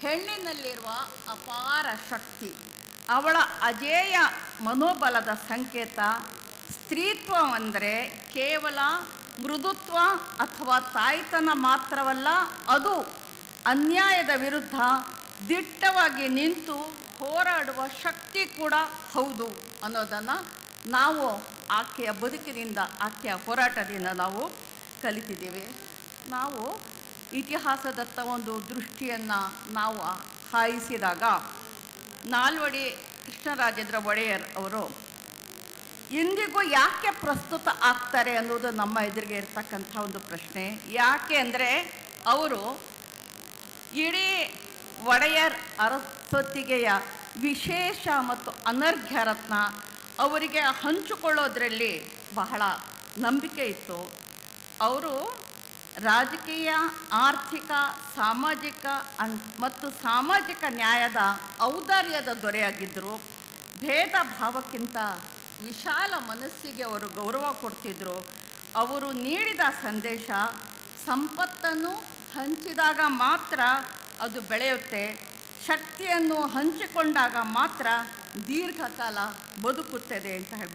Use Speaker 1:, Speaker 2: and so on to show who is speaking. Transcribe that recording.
Speaker 1: ಹೆಣ್ಣಿನಲ್ಲಿರುವ ಅಪಾರ ಶಕ್ತಿ, ಅವಳ ಅಜೇಯ ಮನೋಬಲದ ಸಂಕೇತ ಸ್ತ್ರೀತ್ವ ಅಂದರೆ ಕೇವಲ ಮೃದುತ್ವ ಅಥವಾ ತಾಯ್ತನ ಮಾತ್ರವಲ್ಲ, ಅದು ಅನ್ಯಾಯದ ವಿರುದ್ಧ ದಿಟ್ಟವಾಗಿ ನಿಂತು ಹೋರಾಡುವ ಶಕ್ತಿ ಕೂಡ ಹೌದು ಅನ್ನೋದನ್ನು ನಾವು ಆಕೆಯ ಬದುಕಿನಿಂದ, ಆಕೆಯ ಹೋರಾಟದಿಂದ ನಾವು ಕಲಿತಿದ್ದೀವಿ. ನಾವು ಇತಿಹಾಸದತ್ತ ಒಂದು ದೃಷ್ಟಿಯನ್ನು ನಾವು ಹಾಯಿಸಿದಾಗ ನಾಲ್ವಡಿ ಕೃಷ್ಣರಾಜೇಂದ್ರ ಒಡೆಯರ್ ಅವರು, ಇಂದಿಗೂ ಯಾಕೆ ಪ್ರಸ್ತುತ ಆಗ್ತಾರೆ ಅನ್ನೋದು ನಮ್ಮ ಎದುರಿಗೆ ಇರ್ತಕ್ಕಂಥ ಒಂದು ಪ್ರಶ್ನೆ. ಯಾಕೆ ಅಂದರೆ ಅವರು ಇಡೀ ಒಡೆಯರ್ ಅರಸೊತ್ತಿಗೆಯ ವಿಶೇಷ ಮತ್ತು ಅನರ್ಘ್ಯ ರತ್ನ ಅವರಿಗೆ ಹಂಚಿಕೊಳ್ಳೋದ್ರಲ್ಲಿ ಬಹಳ ನಂಬಿಕೆ ಇತ್ತು. ಅವರು ರಾಜಕೀಯ, ಆರ್ಥಿಕ, ಸಾಮಾಜಿಕ ಅನ್ ಮತ್ತು ಸಾಮಾಜಿಕ ನ್ಯಾಯದ ಔದಾರ್ಯದ ದೊರೆಯಾಗಿದ್ದರು ಭೇದ ಭಾವಕ್ಕಿಂತ ವಿಶಾಲ ಮನಸ್ಸಿಗೆ ಅವರು ಗೌರವ ಕೊಡ್ತಿದ್ರು. ಅವರು ನೀಡಿದ ಸಂದೇಶ ಸಂಪತ್ತನ್ನು ಹಂಚಿದಾಗ ಮಾತ್ರ ಅದು ಬೆಳೆಯುತ್ತೆ. ಶಕ್ತಿಯನ್ನು ಹಂಚಿಕೊಂಡಾಗ ಮಾತ್ರ ದೀರ್ಘಕಾಲ ಬದುಕುತ್ತದೆ ಅಂತ ಹೇಳ್ಬಿಟ್ಟು